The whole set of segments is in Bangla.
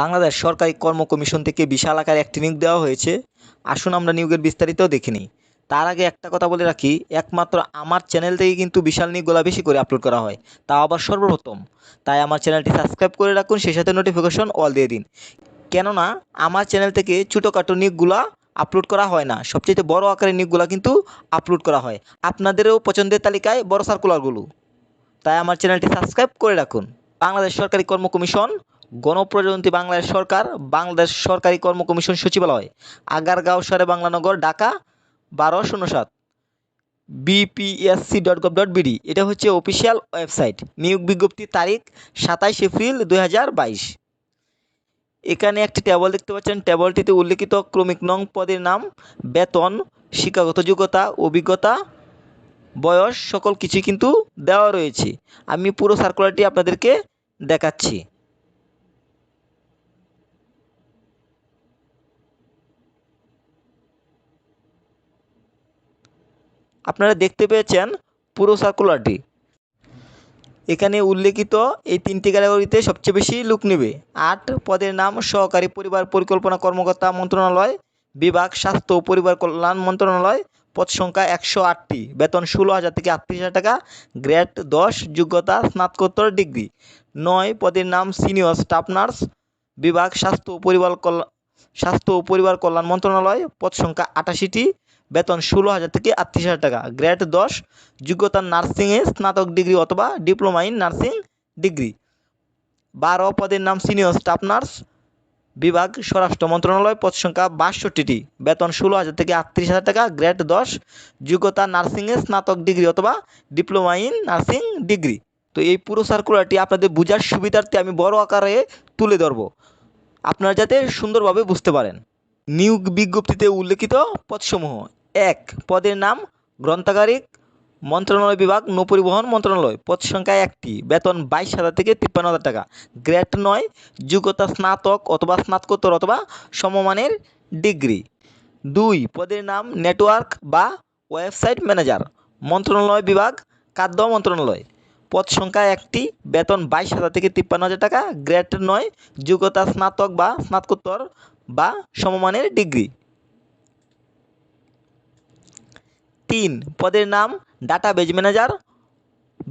বাংলাদেশ সরকারি কর্ম কমিশন থেকে বিশাল আকারে একটি নিয়োগ দেওয়া হয়েছে। আসুন আমরা নিয়োগের বিস্তারিত দেখে নিই। তার আগে একটা কথা বলে রাখি, একমাত্র আমার চ্যানেল থেকে কিন্তু বিশাল নিয়োগগুলো বেশি করে আপলোড করা হয়। তাও আবার সর্বপ্রথম। তাই আমার চ্যানেলটি সাবস্ক্রাইব করে রাখুন, সেই সাথে নোটিফিকেশন অল দিয়ে দিন। কেননা, আমার চ্যানেল থেকে ছোটোখাটো নিয়োগগুলো আপলোড করা হয় না। সবচেয়ে বড় আকারের নিয়োগগুলো কিন্তু আপলোড করা হয়। আপনাদেরও পছন্দের তালিকায় বড় সার্কুলারগুলো তাই আমার চ্যানেলটি সাবস্ক্রাইব করে রাখুন। বাংলাদেশ সরকারি কর্ম কমিশন গণপ্রজাতন্ত্রী বাংলাদেশ সরকার, বাংলাদেশ সরকারি কর্ম কমিশন সচিবালয়, আগারগাঁও সারে বাংলানগর, ঢাকা বারো শূন্য সাত BPSC dot gov dot BD এটা হচ্ছে অফিসিয়াল ওয়েবসাইট নিয়োগ বিজ্ঞপ্তির তারিখ সাতাইশ এপ্রিল দুই হাজার বাইশ। এখানে একটি টেবল দেখতে পাচ্ছেন। টেবলটিতে উল্লেখিত ক্রমিক নং পদের নাম, বেতন, শিক্ষাগত যোগ্যতা, অভিজ্ঞতা, বয়স, সকল কিছু কিন্তু দেওয়া রয়েছে। আমি পুরো সার্কুলারটি আপনাদেরকে দেখাচ্ছি। আপনারা দেখতে পেয়েছেন পুরো সার্কুলারটি এখানে উল্লেখিত এই তিনটি ক্যাটাগরিতে সবচেয়ে বেশি লোক নেবে। আট, পদের নাম সহকারী পরিবার পরিকল্পনা কর্মকর্তা মন্ত্রণালয়, বিভাগ স্বাস্থ্য ও পরিবার কল্যাণ মন্ত্রণালয়, পদ সংখ্যা একশো আটটি, বেতন ষোলো হাজার থেকে আটত্রিশ হাজার টাকা গ্রেড দশ, যোগ্যতা, স্নাতকোত্তর ডিগ্রি নয়, পদের নাম সিনিয়র স্টাফ নার্স বিভাগ স্বাস্থ্য পরিবার কল্যাণ স্বাস্থ্য ও পরিবার কল্যাণ মন্ত্রণালয় পদ সংখ্যা আটাশিটি, বেতন ষোলো হাজার থেকে আটত্রিশ হাজার টাকা, গ্রেড দশ, যোগ্যতা নার্সিংয়ে স্নাতক ডিগ্রি অথবা ডিপ্লোমা ইন নার্সিং ডিগ্রি। বারো পদের নাম সিনিয়র স্টাফ নার্স বিভাগ স্বরাষ্ট্র মন্ত্রণালয় পদ সংখ্যা বাষট্টিটি, বেতন ষোলো হাজার থেকে আটত্রিশ হাজার টাকা, গ্রেড দশ, যোগ্যতা নার্সিংয়ে স্নাতক ডিগ্রি অথবা ডিপ্লোমা ইন নার্সিং ডিগ্রি। তো এই পুরো সার্কুলারটি আপনাদের বোঝার সুবিধার্থে আমি বড় আকারে তুলে ধরব। আপনারা যাতে সুন্দরভাবে বুঝতে পারেন। নিয়োগ বিজ্ঞপ্তিতে উল্লেখিত পদসমূহ। এক, পদের নাম গ্রন্থাগারিক মন্ত্রণালয় বিভাগ, নৌপরিবহন মন্ত্রণালয়। পদ সংখ্যা একটি। বেতন বাইশ হাজার থেকে তিপ্পান্ন হাজার টাকা। গ্রেড নয়, যোগ্যতা স্নাতক অথবা স্নাতকোত্তর অথবা সমমানের ডিগ্রি। দুই, পদের নাম নেটওয়ার্ক বা ওয়েবসাইট ম্যানেজার। মন্ত্রণালয় বিভাগ, খাদ্য মন্ত্রণালয়। পদ সংখ্যা একটি, বেতন বাইশ হাজার থেকে তিপ্পান্ন হাজার টাকা, গ্রেড নয়, যোগ্যতা স্নাতক বা স্নাতকোত্তর বা সমমানের ডিগ্রি। তিন, পদের নাম ডাটাবেজ ম্যানেজার,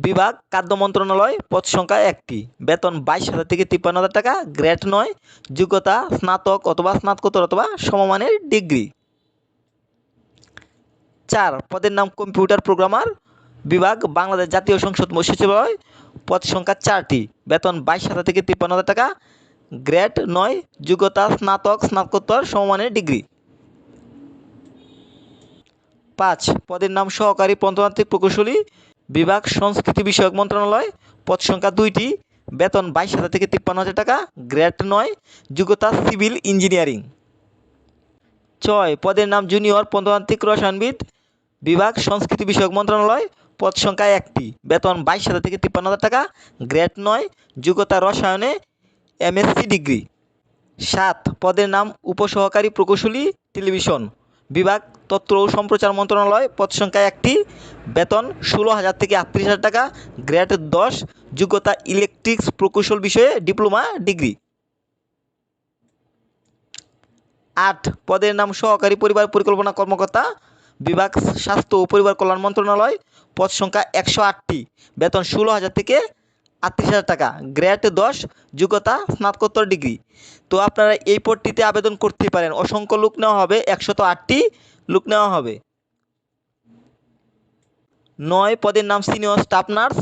বিভাগ খাদ্য মন্ত্রণালয়, পদ সংখ্যা একটি, বেতন বাইশ হাজার থেকে তিপ্পান্ন হাজার টাকা, গ্রেড নয়, যোগ্যতা স্নাতক অথবা স্নাতকোত্তর অথবা সমমানের ডিগ্রি। চার, পদের নাম কম্পিউটার প্রোগ্রামার বিভাগ, বাংলাদেশ জাতীয় সংসদ সচিবালয়, পদ সংখ্যা চারটি। বেতন বাইশ হাজার থেকে তিপ্পান্ন হাজার টাকা। গ্রেড নয়, যোগ্যতা স্নাতক, স্নাতকোত্তর, সমমানের ডিগ্রি। পাঁচ, পদের নাম সহকারী প্রত্নতাত্ত্বিক প্রকৌশলী, বিভাগ, সংস্কৃতি বিষয়ক মন্ত্রণালয়, পদ সংখ্যা দুইটি। বেতন বাইশ হাজার থেকে তিপ্পান্ন হাজার টাকা। গ্রেড নয়, যোগ্যতা সিভিল ইঞ্জিনিয়ারিং। ছয়, পদের নাম জুনিয়র প্রত্নতাত্ত্বিক রসায়নবিদ, বিভাগ, সংস্কৃতি বিষয়ক মন্ত্রণালয় পদ সংখ্যা একটি। বেতন বাইশ হাজার থেকে তিপ্পান্ন হাজার টাকা, গ্রেড নয়, যোগ্যতা রসায়নে এমএসসি ডিগ্রি। সাত, পদের নাম উপসহকারী প্রকৌশলী, টেলিভিশন। বিভাগ, তথ্য ও সম্প্রচার মন্ত্রণালয়, পদ সংখ্যা একটি। বেতন ষোলো হাজার থেকে আটত্রিশ হাজার টাকা, গ্রেড দশ, যোগ্যতা ইলেকট্রিক্স প্রকৌশল বিষয়ে ডিপ্লোমা ডিগ্রি। আট, পদের নাম সহকারী পরিবার পরিকল্পনা কর্মকর্তা। বিভাগ, স্বাস্থ্য ও পরিবার কল্যাণ মন্ত্রণালয় পদ সংখ্যা একশো আটটি। বেতন ষোলো হাজার থেকে আটত্রিশ হাজার টাকা। গ্রেড দশ, যোগ্যতা স্নাতকোত্তর ডিগ্রি। তো আপনারা এই পদটিতে আবেদন করতে পারেন। অসংখ্য লোক নেওয়া হবে, একশত আটটি লোক নেওয়া হবে। নয় পদের নাম সিনিয়র স্টাফ নার্স,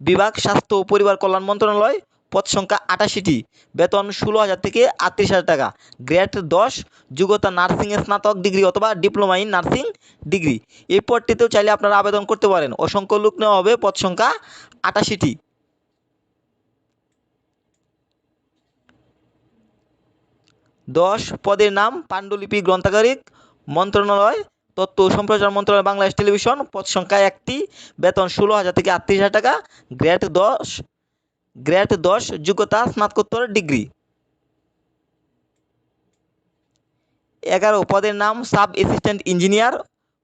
বিভাগ স্বাস্থ্য ও পরিবার কল্যাণ মন্ত্রণালয় পদ সংখ্যা আটাশিটি। বেতন ষোলো হাজার থেকে আটত্রিশ হাজার টাকা। গ্রেড দশ, যোগ্যতা নার্সিংয়ে স্নাতক ডিগ্রি অথবা ডিপ্লোমা ইন নার্সিং ডিগ্রি এই পদটিতেও চাইলে আপনারা আবেদন করতে পারেন। অসংখ্য লোক নেওয়া হবে পদ সংখ্যা আটাশিটি। দশ, পদের নাম পাণ্ডুলিপি গ্রন্থাগারিক মন্ত্রণালয়, তথ্য সম্প্রচার মন্ত্রণালয়, বাংলাদেশ টেলিভিশন পদ সংখ্যা একটি, বেতন ষোলো হাজার থেকে আটত্রিশ হাজার টাকা। গ্রেড দশ গ্রেড দশ, যোগ্যতা, স্নাতকোত্তর, ডিগ্রি। এগারো, পদের নাম, সাব অ্যাসিস্ট্যান্ট ইঞ্জিনিয়ার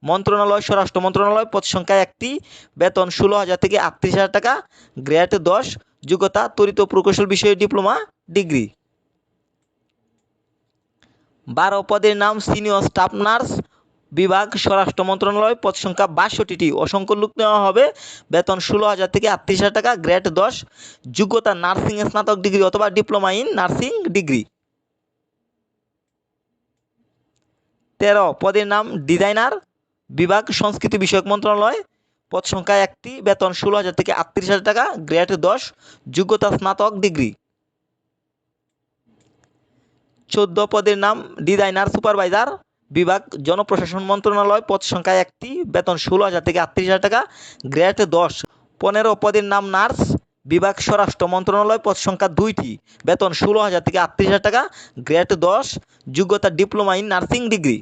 মন্ত্রণালয়, স্বরাষ্ট্র মন্ত্রণালয়, পদ সংখ্যা একটি, বেতন ষোলো হাজার থেকে আটত্রিশ হাজার টাকা গ্রেড দশ, যোগ্যতা তরিত প্রকৌশল বিষয়ে ডিপ্লোমা ডিগ্রি বারো, পদের নাম সিনিয়র স্টাফ নার্স বিভাগ, স্বরাষ্ট্র মন্ত্রণালয়, পদ সংখ্যা বাষট্টিটি। অসংখ্য লোক নেওয়া হবে। বেতন ষোলো হাজার থেকে আটত্রিশ হাজার টাকা, গ্রেড দশ। যোগ্যতা নার্সিং স্নাতক ডিগ্রি অথবা ডিপ্লোমা ইন নার্সিং ডিগ্রি। তেরো, পদের নাম ডিজাইনার। বিভাগ, সংস্কৃতি বিষয়ক মন্ত্রণালয়। পদ সংখ্যা একটি, বেতন ষোলো হাজার থেকে আটত্রিশ হাজার টাকা, গ্রেড দশ। যোগ্যতা স্নাতক ডিগ্রি। চোদ্দ, পদের নাম ডিজাইনার, সুপারভাইজার। বিভাগ জনপ্রশাসন মন্ত্রণালয় পদ সংখ্যা একটি, বেতন ষোলো হাজার থেকে আটত্রিশ হাজার টাকা, গ্রেড দশ। পনেরো পদের নাম নার্স, বিভাগ স্বরাষ্ট্র মন্ত্রণালয় পদ সংখ্যা দুইটি, বেতন ষোলো হাজার থেকে আটত্রিশ হাজার টাকা, গ্রেড দশ, যোগ্যতা ডিপ্লোমা ইন নার্সিং ডিগ্রি।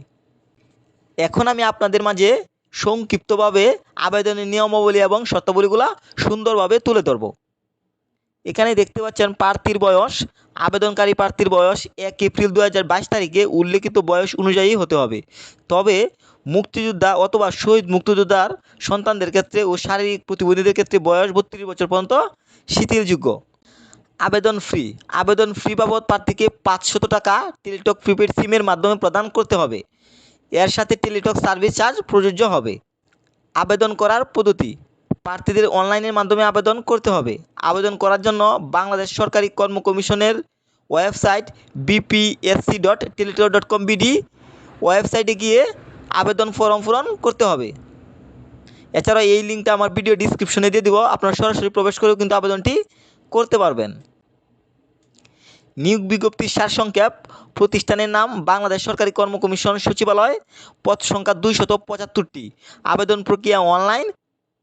এখন আমি আপনাদের মাঝে সংক্ষিপ্তভাবে আবেদনের নিয়মাবলী এবং শর্তাবলীগুলো সুন্দরভাবে তুলে ধরব। এখানে দেখতে পাচ্ছেন প্রার্থীর বয়স, আবেদনকারী প্রার্থীর বয়স এক এপ্রিল দু হাজার বাইশ তারিখে উল্লেখিত বয়স অনুযায়ী হতে হবে। তবে মুক্তিযোদ্ধা অথবা শহীদ মুক্তিযোদ্ধার সন্তানদের ক্ষেত্রে ও শারীরিক প্রতিবন্ধীদের ক্ষেত্রে বয়স বত্রিশ বছর পর্যন্ত শিথিলযোগ্য। আবেদন ফ্রি আবেদন ফ্রি বাবদ প্রার্থীকে পাঁচশত টাকা টেলিটক প্রিপেড সিমের মাধ্যমে প্রদান করতে হবে। এর সাথে টেলিটক সার্ভিস চার্জ প্রযোজ্য হবে। আবেদন করার পদ্ধতি। প্রার্থীদের অনলাইনের মাধ্যমে আবেদন করতে হবে। আবেদন করার জন্য বাংলাদেশ সরকারি কর্ম কমিশনের website BPSC dot Teletalk dot com BD ওয়েবসাইটে গিয়ে আবেদন ফর্ম পূরণ করতে হবে। এছাড়াও এই লিঙ্কটা আমার ভিডিও ডিসক্রিপশনে দিয়ে দিব। আপনারা সরাসরি প্রবেশ করেও কিন্তু আবেদনটি করতে পারবেন। নিয়োগ বিজ্ঞপ্তির সারসংক্ষেপ। প্রতিষ্ঠানের নাম বাংলাদেশ সরকারি কর্ম কমিশন সচিবালয়। পদ সংখ্যা দুইশত পঁচাত্তরটি। আবেদন প্রক্রিয়া online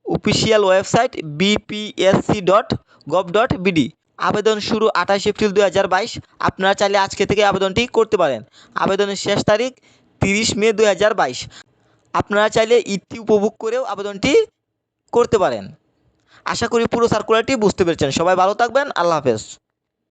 official website BPSC dot gov dot BD আবেদন শুরু আঠাশ এপ্রিল দু হাজার বাইশ। আপনারা চাইলে আজকে থেকে আবেদনটি করতে পারেন। আবেদনের শেষ তারিখ তিরিশ মে দু হাজার বাইশ। আপনারা চাইলে ঈদটি উপভোগ করেও আবেদনটি করতে পারেন। আশা করি পুরো সার্কুলারটি বুঝতে পেরেছেন। সবাই ভালো থাকবেন। আল্লাহ হাফেজ।